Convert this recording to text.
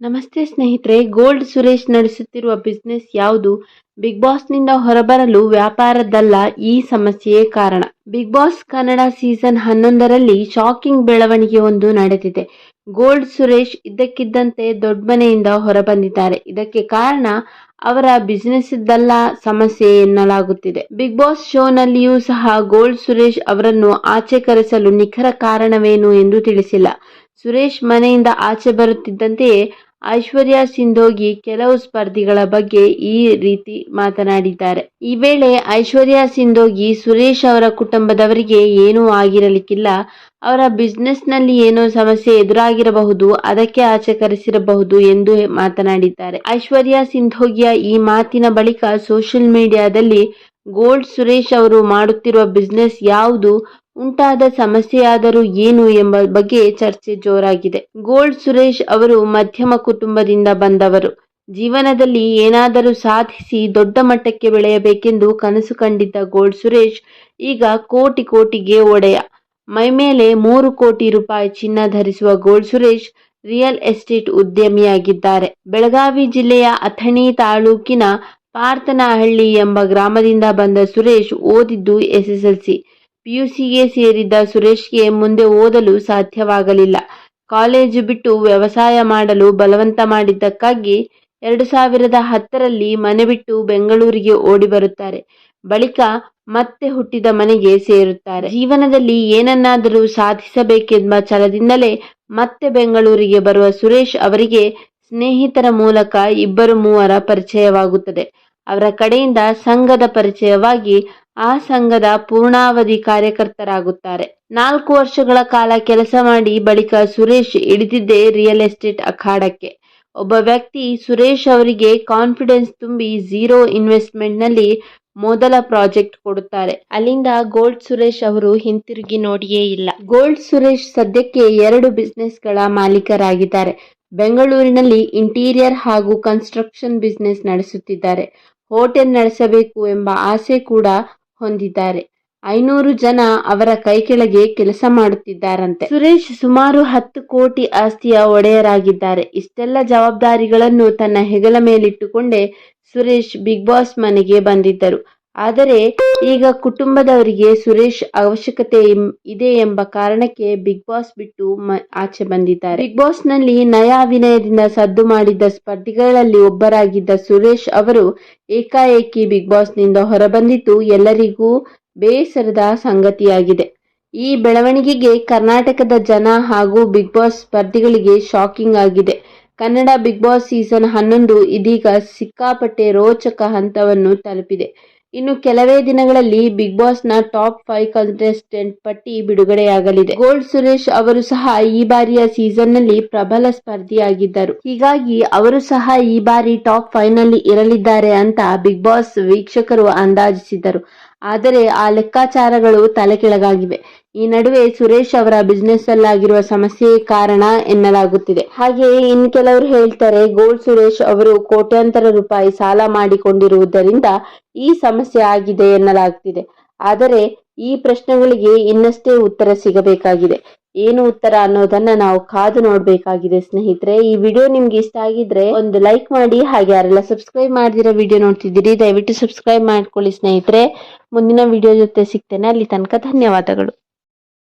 ನಮಸ್ತೆ ಸ್ನೇಹಿತರೆ, ಗೋಲ್ಡ್ ಸುರೇಶ್ ನಡೆಸುತ್ತಿರುವ ಬಿಸ್ನೆಸ್ ಯಾವುದು? ಬಿಗ್ ಬಾಸ್ನಿಂದ ಹೊರಬರಲು ವ್ಯಾಪಾರದಲ್ಲ ಈ ಸಮಸ್ಯೆಯೇ ಕಾರಣ. ಬಿಗ್ ಬಾಸ್ ಕನ್ನಡ ಸೀಸನ್ ಹನ್ನೊಂದರಲ್ಲಿ ಶಾಕಿಂಗ್ ಬೆಳವಣಿಗೆ ಒಂದು ನಡೆದಿದೆ. ಗೋಲ್ಡ್ ಸುರೇಶ್ ಇದ್ದಕ್ಕಿದ್ದಂತೆ ದೊಡ್ಡ ಮನೆಯಿಂದ ಹೊರಬಂದಿದ್ದಾರೆ. ಇದಕ್ಕೆ ಕಾರಣ ಅವರ ಬಿಸ್ನೆಸ್ ಇದ್ದಲ್ಲ ಸಮಸ್ಯೆ ಎನ್ನಲಾಗುತ್ತಿದೆ. ಬಿಗ್ ಬಾಸ್ ಶೋನಲ್ಲಿಯೂ ಸಹ ಗೋಲ್ಡ್ ಸುರೇಶ್ ಅವರನ್ನು ಆಚೆ ಕರೆಸಲು ನಿಖರ ಕಾರಣವೇನು ಎಂದು ತಿಳಿಸಿಲ್ಲ. ಸುರೇಶ್ ಮನೆಯಿಂದ ಆಚೆ ಬರುತ್ತಿದ್ದಂತೆಯೇ ಐಶ್ವರ್ಯ ಸಿಂಧೋಗಿ ಕೆಲವು ಸ್ಪರ್ಧಿಗಳ ಬಗ್ಗೆ ಈ ರೀತಿ ಮಾತನಾಡಿದ್ದಾರೆ. ಈ ವೇಳೆ ಐಶ್ವರ್ಯ ಸಿಂಧೋಗಿ ಸುರೇಶ್ ಅವರ ಕುಟುಂಬದವರಿಗೆ ಏನೂ ಆಗಿರಲಿಕ್ಕಿಲ್ಲ. ಅವರ ಬಿಸ್ನೆಸ್ನಲ್ಲಿ ಏನೋ ಸಮಸ್ಯೆ ಎದುರಾಗಿರಬಹುದು, ಅದಕ್ಕೆ ಆಚೆ ಕರೆಸಿರಬಹುದು ಎಂದು ಮಾತನಾಡಿದ್ದಾರೆ. ಐಶ್ವರ್ಯ ಸಿಂಧೋಗಿಯ ಈ ಮಾತಿನ ಬಳಿಕ ಸೋಷಿಯಲ್ ಮೀಡಿಯಾದಲ್ಲಿ ಗೋಲ್ಡ್ ಸುರೇಶ್ ಅವರು ಮಾಡುತ್ತಿರುವ ಬಿಸ್ನೆಸ್ ಯಾವುದು? ಉಂಟಾದ ಸಮಸ್ಯೆಯಾದರೂ ಏನು ಎಂಬ ಬಗ್ಗೆ ಚರ್ಚೆ ಜೋರಾಗಿದೆ. ಗೋಲ್ಡ್ ಸುರೇಶ್ ಅವರು ಮಧ್ಯಮ ಕುಟುಂಬದಿಂದ ಬಂದವರು. ಜೀವನದಲ್ಲಿ ಏನಾದರೂ ಸಾಧಿಸಿ ದೊಡ್ಡ ಮಟ್ಟಕ್ಕೆ ಬೆಳೆಯಬೇಕೆಂದು ಕನಸು ಕಂಡಿದ್ದ ಗೋಲ್ಡ್ ಸುರೇಶ್, ಈಗ ಕೋಟಿ ಕೋಟಿಗೆ ಒಡೆಯ. ಮೈಮೇಲೆ ಮೂರು ಕೋಟಿ ರೂಪಾಯಿ ಚಿನ್ನ ಧರಿಸುವ ಗೋಲ್ಡ್ ಸುರೇಶ್ ರಿಯಲ್ ಎಸ್ಟೇಟ್ ಉದ್ಯಮಿಯಾಗಿದ್ದಾರೆ. ಬೆಳಗಾವಿ ಜಿಲ್ಲೆಯ ಅಥಣಿ ತಾಲೂಕಿನ ಪಾರ್ಥನಹಳ್ಳಿ ಎಂಬ ಗ್ರಾಮದಿಂದ ಬಂದ ಸುರೇಶ್ ಓದಿದ್ದು ಎಸ್ಎಸ್ಎಲ್ಸಿ. ಪಿಯುಸಿಗೆ ಸೇರಿದ್ದ ಸುರೇಶ್ಗೆ ಮುಂದೆ ಓದಲು ಸಾಧ್ಯವಾಗಲಿಲ್ಲ. ಕಾಲೇಜು ಬಿಟ್ಟು ವ್ಯವಸಾಯ ಮಾಡಲು ಬಲವಂತ ಮಾಡಿದ್ದಕ್ಕಾಗಿ ಎರಡು ಸಾವಿರದ ಹತ್ತರಲ್ಲಿ ಮನೆ ಬಿಟ್ಟು ಬೆಂಗಳೂರಿಗೆ ಓಡಿ ಬರುತ್ತಾರೆ. ಬಳಿಕ ಮತ್ತೆ ಹುಟ್ಟಿದ ಮನೆಗೆ ಸೇರುತ್ತಾರೆ. ಜೀವನದಲ್ಲಿ ಏನನ್ನಾದರೂ ಸಾಧಿಸಬೇಕೆಂಬ ಛಲದಿಂದಲೇ ಮತ್ತೆ ಬೆಂಗಳೂರಿಗೆ ಬರುವ ಸುರೇಶ್ ಅವರಿಗೆ ಸ್ನೇಹಿತರ ಮೂಲಕ ಇಬ್ಬರು ಮೂವರ ಪರಿಚಯವಾಗುತ್ತದೆ. ಅವರ ಕಡೆಯಿಂದ ಸಂಘದ ಪರಿಚಯವಾಗಿ ಆ ಸಂಘದ ಪೂರ್ಣಾವಧಿ ಕಾರ್ಯಕರ್ತರಾಗುತ್ತಾರೆ. ನಾಲ್ಕು ವರ್ಷಗಳ ಕಾಲ ಕೆಲಸ ಮಾಡಿ ಬಳಿಕ ಸುರೇಶ್ ಇಳಿದಿದ್ದೇ ರಿಯಲ್ ಎಸ್ಟೇಟ್ ಅಖಾಡಕ್ಕೆ. ಒಬ್ಬ ವ್ಯಕ್ತಿ ಸುರೇಶ್ ಅವರಿಗೆ ಕಾನ್ಫಿಡೆನ್ಸ್ ತುಂಬಿ ಝೀರೋ ಇನ್ವೆಸ್ಟ್ಮೆಂಟ್ನಲ್ಲಿ ಮೊದಲ ಪ್ರಾಜೆಕ್ಟ್ ಕೊಡುತ್ತಾರೆ. ಅಲ್ಲಿಂದ ಗೋಲ್ಡ್ ಸುರೇಶ್ ಅವರು ಹಿಂತಿರುಗಿ ನೋಡಿಯೇ ಇಲ್ಲ. ಗೋಲ್ಡ್ ಸುರೇಶ್ ಸದ್ಯಕ್ಕೆ ಎರಡು ಬಿಸ್ನೆಸ್ಗಳ ಮಾಲೀಕರಾಗಿದ್ದಾರೆ. ಬೆಂಗಳೂರಿನಲ್ಲಿ ಇಂಟೀರಿಯರ್ ಹಾಗೂ ಕನ್ಸ್ಟ್ರಕ್ಷನ್ ಬಿಸ್ನೆಸ್ ನಡೆಸುತ್ತಿದ್ದಾರೆ. ಹೋಟೆಲ್ ನಡೆಸಬೇಕು ಎಂಬ ಆಸೆ ಕೂಡ ಹೊಂದಿದ್ದಾರೆ. ಐನೂರು ಜನ ಅವರ ಕೈ ಕೆಳಗೆ ಕೆಲಸ ಮಾಡುತ್ತಿದ್ದಾರಂತೆ. ಸುರೇಶ್ ಸುಮಾರು ಹತ್ತು ಕೋಟಿ ಆಸ್ತಿಯ ಒಡೆಯರಾಗಿದ್ದಾರೆ. ಇಷ್ಟೆಲ್ಲ ಜವಾಬ್ದಾರಿಗಳನ್ನು ತನ್ನ ಹೆಗಲ ಮೇಲಿಟ್ಟುಕೊಂಡೇ ಸುರೇಶ್ ಬಿಗ್ ಬಾಸ್ ಮನೆಗೆ ಬಂದಿದ್ದರು. ಆದರೆ ಈಗ ಕುಟುಂಬದವರಿಗೆ ಸುರೇಶ್ ಅವಶ್ಯಕತೆ ಇದೆ ಎಂಬ ಕಾರಣಕ್ಕೆ ಬಿಗ್ ಬಾಸ್ ಬಿಟ್ಟು ಆಚೆ ಬಂದಿದ್ದಾರೆ. ಬಿಗ್ ಬಾಸ್ನಲ್ಲಿ ನಯಾ ವಿನಯದಿಂದ ಸದ್ದು ಮಾಡಿದ್ದ ಸ್ಪರ್ಧಿಗಳಲ್ಲಿ ಒಬ್ಬರಾಗಿದ್ದ ಸುರೇಶ್ ಅವರು ಏಕಾಏಕಿ ಬಿಗ್ ಬಾಸ್ನಿಂದ ಹೊರಬಂದಿದ್ದು ಎಲ್ಲರಿಗೂ ಬೇಸರದ ಸಂಗತಿಯಾಗಿದೆ. ಈ ಬೆಳವಣಿಗೆಗೆ ಕರ್ನಾಟಕದ ಜನ ಹಾಗೂ ಬಿಗ್ ಬಾಸ್ ಸ್ಪರ್ಧಿಗಳಿಗೆ ಶಾಕಿಂಗ್ ಆಗಿದೆ. ಕನ್ನಡ ಬಿಗ್ ಬಾಸ್ ಸೀಸನ್ ಹನ್ನೊಂದು ಇದೀಗ ಸಿಕ್ಕಾಪಟ್ಟೆ ರೋಚಕ ಹಂತವನ್ನು ತಲುಪಿದೆ. ಇನ್ನು ಕೆಲವೇ ದಿನಗಳಲ್ಲಿ ಬಿಗ್ ಬಾಸ್ನ ಟಾಪ್ ಫೈವ್ ಕಂಟೆಸ್ಟೆಂಟ್ ಪಟ್ಟಿ ಬಿಡುಗಡೆಯಾಗಲಿದೆ. ಗೋಲ್ಡ್ ಸುರೇಶ್ ಅವರು ಸಹ ಈ ಬಾರಿಯ ಸೀಸನ್ನಲ್ಲಿ ಪ್ರಬಲ ಸ್ಪರ್ಧಿಯಾಗಿದ್ದರು. ಹೀಗಾಗಿ ಅವರು ಸಹ ಈ ಬಾರಿ ಟಾಪ್ ಫೈವ್ನಲ್ಲಿ ಇರಲಿದ್ದಾರೆ ಅಂತ ಬಿಗ್ ಬಾಸ್ ವೀಕ್ಷಕರು ಅಂದಾಜಿಸಿದ್ದರು. ಆದರೆ ಆ ಲೆಕ್ಕಾಚಾರಗಳು ತಲೆಕೆಳಗಾಗಿವೆ. ಈ ನಡುವೆ ಸುರೇಶ್ ಅವರ ಬಿಸ್ನೆಸ್ ಅಲ್ಲಾಗಿರುವ ಸಮಸ್ಯೆ ಕಾರಣ ಎನ್ನಲಾಗುತ್ತಿದೆ. ಹಾಗೆಯೇ ಇನ್ ಕೆಲವರು ಹೇಳ್ತಾರೆ ಗೋಲ್ಡ್ ಸುರೇಶ್ ಅವರು ಕೋಟ್ಯಾಂತರ ರೂಪಾಯಿ ಸಾಲ ಮಾಡಿಕೊಂಡಿರುವುದರಿಂದ ಈ ಸಮಸ್ಯೆ ಆಗಿದೆ ಎನ್ನಲಾಗುತ್ತಿದೆ ಆದರೆ ಈ ಪ್ರಶ್ನೆಗಳಿಗೆ ಇನ್ನಷ್ಟೇ ಉತ್ತರ ಸಿಗಬೇಕಾಗಿದೆ. ಏನು ಉತ್ತರ ಅನ್ನೋದನ್ನ ನಾವು ಕಾದು ನೋಡ್ಬೇಕಾಗಿದೆ ಸ್ನೇಹಿತರೆ. ಈ ವಿಡಿಯೋ ನಿಮ್ಗೆ ಇಷ್ಟ ಆಗಿದ್ರೆ ಒಂದು ಲೈಕ್ ಮಾಡಿ, ಹಾಗೆ ಯಾರೆಲ್ಲ ಸಬ್ಸ್ಕ್ರೈಬ್ ಮಾಡಿದಿರೋ ವಿಡಿಯೋ ನೋಡ್ತಿದ್ದೀರಿ, ದಯವಿಟ್ಟು ಸಬ್ಸ್ಕ್ರೈಬ್ ಮಾಡ್ಕೊಳ್ಳಿ ಸ್ನೇಹಿತರೆ. ಮುಂದಿನ ವಿಡಿಯೋ ಜೊತೆ ಸಿಗ್ತೇನೆ. ಅಲ್ಲಿ ತನಕ ಧನ್ಯವಾದಗಳು.